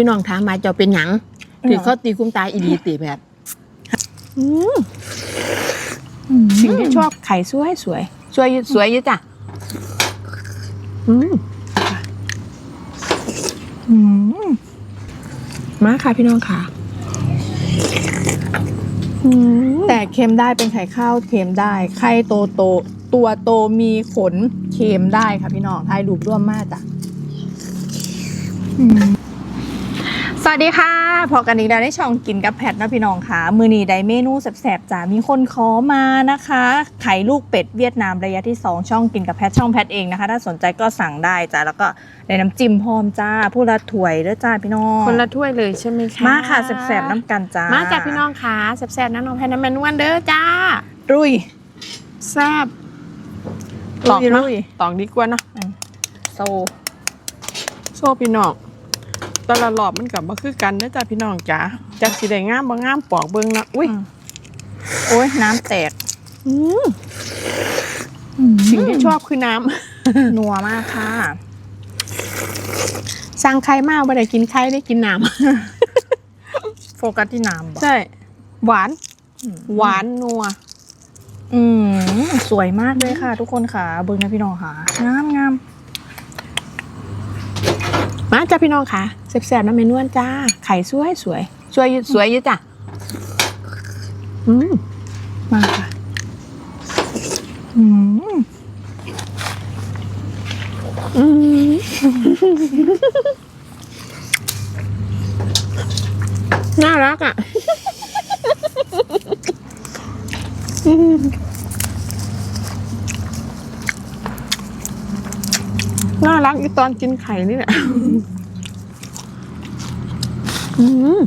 พี่น้องถามมาเจ้าเป็นหยังถือเขาตีคุ้มตาอีดีตีแบบสิ่งที่ชอบไข่สวยสวยสวยอยู่สวยอยู่จ้ะอืมอืมมาค่ะพี่น้องค่ะแต่เค็มได้เป็นไข่ข้าวเค็มได้ไข่โตโต ตัวโตมีขนเค็มได้ค่ะพี่น้องทายรูปร่วมมากจ้ะส วัสดีค่ะ พอกันอีกแล้วในช่องกินกับแพทนะพี่น้องค่ะ มือนีได้เมนูแสบๆจ้ะมีคนขอมานะคะ ไข่ลูกเป็ดเวียดนามระยะที่ 2 ช่องกินกับแพทช่องแพทเองนะคะ ถ้าสนใจก็สั่งได้จ้ะแล้วก็ในน้ำจิ้มพร้อมจ้าผู้ละถ้วยเด้อจ้าพี่น้องคนละถ้วยเลยใช่ไหมคะมาค่ะแสบๆน้ำกันจ้ามามาจากพี่น้องค่ะแซ่บๆน้ำนมแพนน้ำมันวันเด้อจ้ารุยแซ่บตอกลุยเนาะลุยตอกดีกว่าเนาะโซโซ่พี่น้อง แต่ละรอบมันกับมาคือกันนะจ้าพี่น้องจ้าจากสีแดงงามบ่งามปอกเบิ่งนะอุ้ยโอ้ยน้ำแตกอืมสิ่งที่ชอบคือน้ำนัวมากค่ะ สั่งไข่มากไม่ได้กินไข่ได้กินน้โฟกัสที่น้ำบ่ำใช่ หวาน หวานนัว อืมสวยมากเลยค่ะ ทุกคนค่ะ เบิ้งนะพี่น้องค่ะ งามงามมาจ้าพี่น้องค่ะ แซ่บๆน้ำเมนวนจ้า ไข่สวยสวยสวยอยู่สวยอยู่จ้ะอืมมาค่ะ อืมอืมน่ารักอะอืมน่ารักอีตอนกินไข่นี่แหละ อืม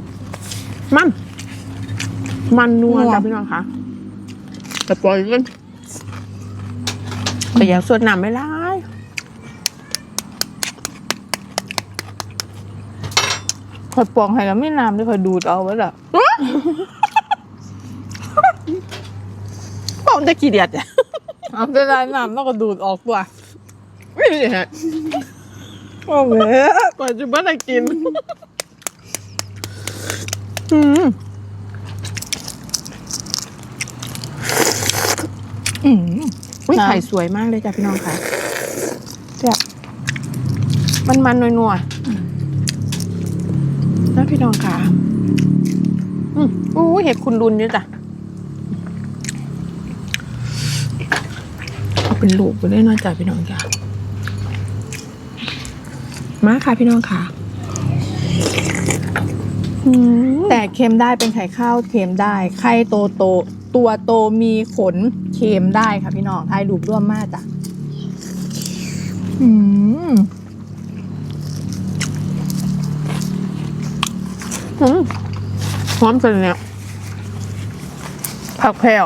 มัน มันนัว จ้ะพี่น้องค่ะแต่ปล่อยกันแต่อย่าส่วนหนำไม่ร้ายคอยปองให้กับไม่น้ำด้วยคอยดูดเอาไว้ละผมจะกี่เดียดอะเอาเป็นไรน้ำแล้วก็ดูดออกตัวไม่ได้ฮะโอ้โหก่อนจะไม่ได้กิน อืมอืมอุ้ยน้ำ ไข่สวยมากเลยจ้ะพี่น้องค่ะแซ่บมันมันๆนัวๆแล้วพี่น้องค่ะ อืมอู้เห็ดคุณรุนเนี่ยจ้ะเอาเป็นลูกไปเลยเนาะจ้ะพี่น้องจ้ะมาค่ะพี่น้องค่ะอืม แต่เค็มได้เป็นไข่ข้าวเค็มได้ ไข่โตโต ตัวโตมีขนเค็มได้ค่ะพี่น้องทายรูปร่วมมากจ้ะอืมอืมหอมจังเนี่ยผักแพรว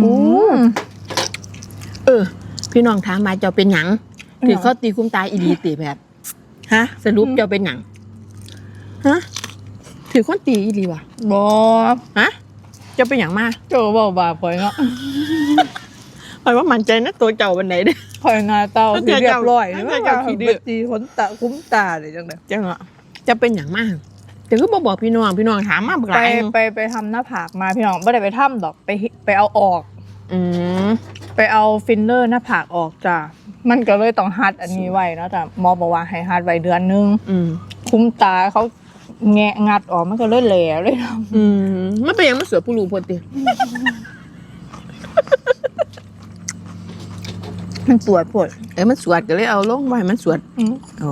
โอ้เออ พี่น้องถามมาเจ้าเป็นหยังถือเขาตีคุ้มตาอีดีตีแบบฮะสรุปเจ้าเป็นหยังฮะถือคนตีอีดีวะบอฮะเจ้าเป็นหยังมาโจบอกบาปล่อยเนาะหมายว่ามั่นใจนะตัวเจ้าวันไหนเด้อปล่อยงาเตาแล้วที่เดี๋เรียยวบร้อยแล้วนี่เดี๋ยวว่าขี้ดื้ไปอตีขนตาคุ้มตาเลยจังเลยเจ้าอะจะเป็นหยังมาก แต่ก็บอกบอกพี่น้องพี่น้องถามมาบักหไปลายไปไปทำหน้าผากมาพี่น้องไม่ได้ไปทํำดอกไปไปเอาออก อืมไปเอาฟิลเลอร์หน้าผากออกจ้ะมันก็เลยต้องฮัดอันนี้ไว้เนอะจ้ะหมอบอกว่าให้ฮัดไว้เดือนนึง อืมคุ้มตาเขาแงะงัดออกมันก็เลยแหล่เลยนะอืมมันเป็นหยังมันเสือผู้รู้พอดีมันปวดปวดเออมันสวดก็เลยเอาลงไว้มันสวด อืม โอ้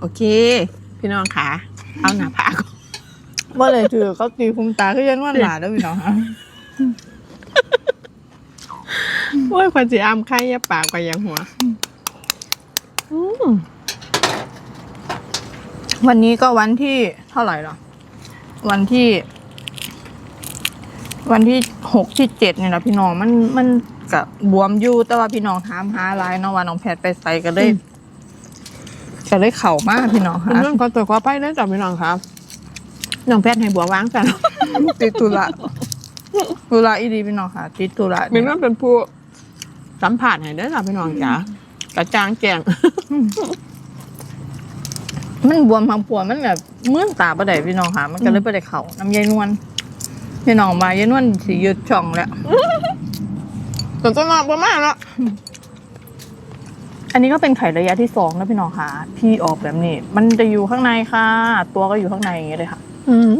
โอเค พี่น้องขาเอาหน้าผากว่า เลยถือเขาตีคุ้มตาคือยันว่าหลาแล้วพี่น้องฮะโอ้ยควันสีอามไข่ยาปากไปยังหัวอืมวันนี้ก็วันที่เท่าไหร่หรอ วันที่ วันที่หกที่เจ็ดนี่แหละพี่น้องมันมันกับบวมอยู่แต่ว่าพี่น้องถามหาหลายเนาะว่าน้องแพทย์ไปใส่ก็เลยก็เลยเข่ามากพี่น้องคุณค่ะนุ่นขอตัวขอไปเลยจ้ะพี่น้องครับ น้องแพทย์ให้บัววางกันติดตุระตุระอีดีพี่น้องค่ะ ติดตุระมีนั่นเป็นผู้สัมผัสให้ได้อจ้ะพี่น้องจ๋ากระจางแจงมันบวมพังปวดมันแบบเมื่อนตาประเดี๋พี่น้องค่ะ มันก็เลยประเดี๋เข่าน้ำยายนวลพี่น้องมายายนวลสียืดช่องแล้วแต่จะนอนประมาณละอันนี้ก็เป็นไข่ระยะที่สองนะพี่น้องค่ะพี่ออกแบบนี้ มันจะอยู่ข้างในค่ะ ตัวก็อยู่ข้างในอย่างเงี้ยเลยค่ะ อืม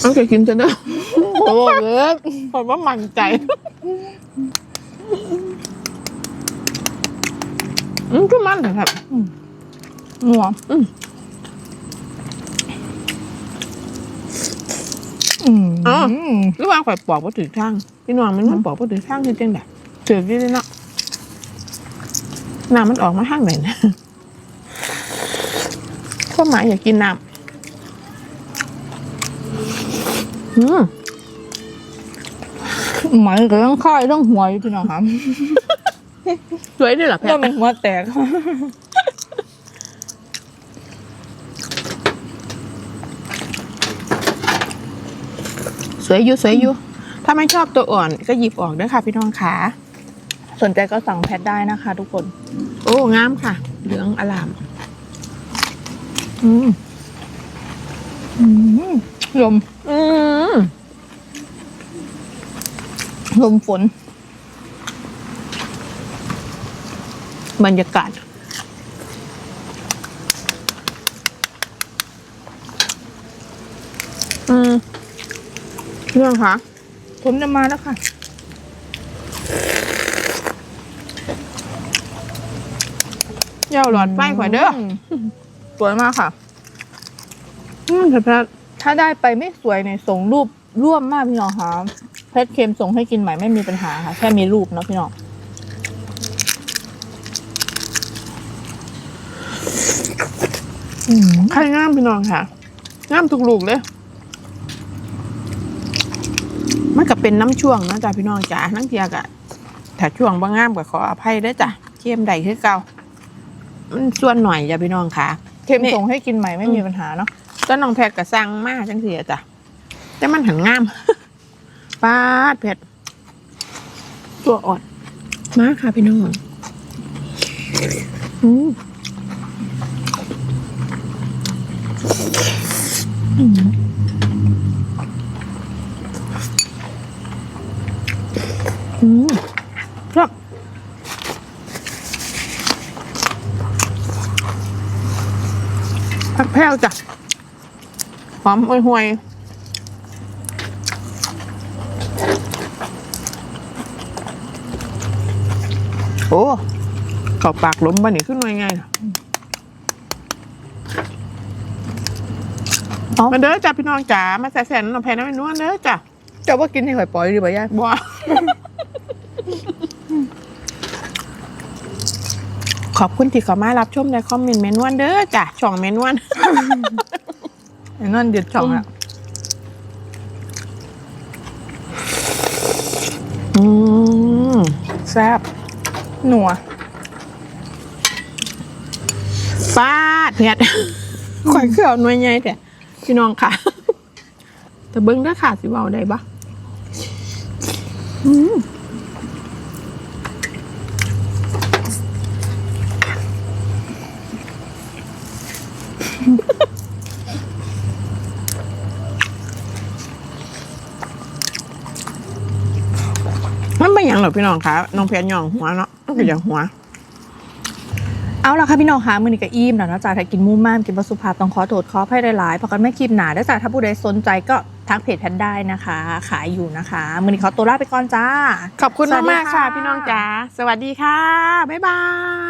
เอาแกกินจะเด้อโอ้เลิศผมว่ามั่นใจ อืมก็มันนะครับงัวอืมอืมอ๋อหรือว่าข่อยปอกว่าถือข้างพี่น้องมันมันปอกว่าถือข้างคือจังไดเถือกนี่เลยเนาะน้ำมันออกมาข้างไหนนะ ข้าหมายอยากกินน้ำอืมหมายก็ต้องค่ายต้องหัวอยู่พี่น้องค่ะสวยด้วยเหรอแพก็ทเป็นหัวแตกสวยอยู่สวยอยู่ ถ้าไม่ชอบตัวอ่อนก็หยิบออกเด้อค่ะพี่น้องขาสนใจก็สั่งแพทได้นะคะทุกคน โอ้งามค่ะ เหลืองอลาม อืมอืมลมอืมลมฝน บรรยากาศอืมพี่องคะฝนจะมาแล้วค่ะเย้าหลอดไฟข่อยเด้อ สวยมากค่ะ อืมแพทย์ถ้าได้ไปไม่สวยเนี่ยส่งรูปร่วมมากพี่น้องค่ะเพชรเค็มส่งให้กินใหม่ไม่มีปัญหาค่ะ แค่มีรูปเนาะพี่น้องใครงามพี่น้องค่ะงามทุกลูกเลยมันก็เป็นน้ำช่วงนะจ๊ะพี่น้องจ๋านั่งเทียกะถ้าช่วงบ่งามก็ขออภัยเด้อจ้ะเทียมใดคือเก่ามันส่วนหน่อยจ้ะพี่น้องค่ะ เค็มนี่ ส่งให้กินใหม่ไม่มีปัญหาเนาะก็น้องแพทย์ก็สั่งมาจังเสียจ้ะแต่มันหันงามปาดแพทย์ตัวอ่อนมาค่ะพี่น้องอืมอืมครั ผักแพรวจ้ะหอมห่วยๆโอ้เข้าปากล้มบ้านี่ขึ้นหน่วยไงน่ะเอ้ามาเด้อจ้ะพี่น้องจ๋า มาใส่แสนน้ำแพนน้ำเป็นนวลเด้อจ้ะจะว่ากินให้หอยปล่อยดีป่ะย่าบั ขอบคุณที่เข้ามารับชมในคอมเมนต์เมนวนเด้อจ้ะช่องเมนวนไอ้นั่นเดือดช่องอะอืมแซ่บหนัวฟาดเผ็ดข่อยเขียวหน่วยใหญ่แต่พี่น้องค่ะ แต่เบิ้งได้อค่ะสิเบาได้ปะอืมมันเป็นอย่างหรอ พี่น้องคะน้องเพชรหย่องหัวเนาะมันก็อย่างหัว เอาละค่ะพี่น้องคะมือนี้ก็อิ่มแล้วนะจ๊ะถ้ากินหมูม่ามกินปลาสุภาพต้องขอโทษขออภัยหลายๆเพราะกันไม่คลิปหนาได้อจ้ะถ้าผู้ใดสนใจก็ทักเพจแพนได้นะคะ ขายอยู่นะคะมือนี้ขอตัวลาไปก่อนจ้าขอบคุณสวัสดีมากๆค่ะค่ะ พี่น้องจ๋าสวัสดีค่ะบ๊ายบาย